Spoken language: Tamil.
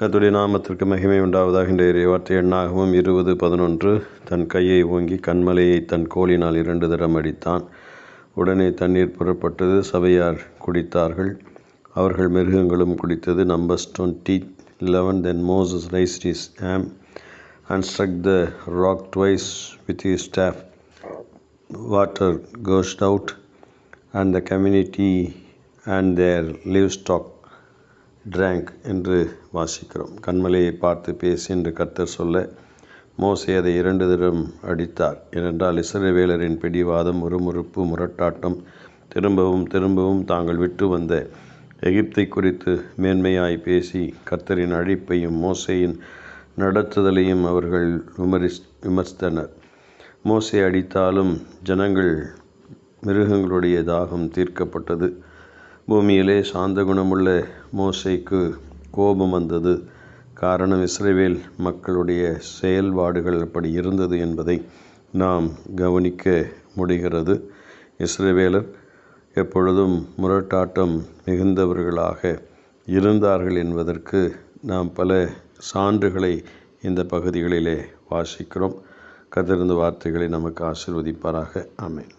கத்துடைய நாமத்திற்கு மகிமை உண்டாவதாக இந்த இறைவார்த்தை. எண்ணாகவும் இருபது பதினொன்று. தன் கையை ஓங்கி கண்மலையை தன் கோலினால் இரண்டு தரம் அடித்தான். உடனே தண்ணீர் புறப்பட்டது சபையார் குடித்தார்கள். அவர்கள் மிருகங்களும் குடித்தது. Numbers twenty eleven then Moses raised his arm and struck the rock twice with his staff water gushed out and the community and their livestock drank என்று வாசிக்கிறோம். கண்மலையை பார்த்து பேசி என்று கர்த்தர் சொல்ல மோசே அதை இரண்டு தரம் அடித்தார். ஏனென்றால் இசைவேலரின் பிடிவாதம் முறுமுறுப்பு முரட்டாட்டம் திரும்பவும் திரும்பவும் தாங்கள் விட்டு வந்த எகிப்தை குறித்து மேன்மையாய் பேசி கர்த்தரின் அழைப்பையும் மோசையின் நடத்துதலையும் அவர்கள் விமரிஸ் விமர்சித்தனர். மோசை அடித்தாலும் ஜனங்கள் மிருகங்களுடைய தாகம் தீர்க்கப்பட்டது. பூமியிலே சாந்த குணமுள்ள மோசைக்கு கோபம் வந்தது. காரணம் இஸ்ரேவேல் மக்களுடைய செயல்பாடுகள் அப்படி இருந்தது என்பதை நாம் கவனிக்க முடிகிறது. இஸ்ரேவேலர் எப்பொழுதும் முரட்டாட்டம் மிகுந்தவர்களாக இருந்தார்கள் என்பதற்கு நாம் பல சான்றுகளை இந்த பகுதிகளிலே வாசிக்கிறோம். கதிர்ந்த வார்த்தைகளை நமக்கு ஆசிர்வதிப்பாராக. ஆமேன்.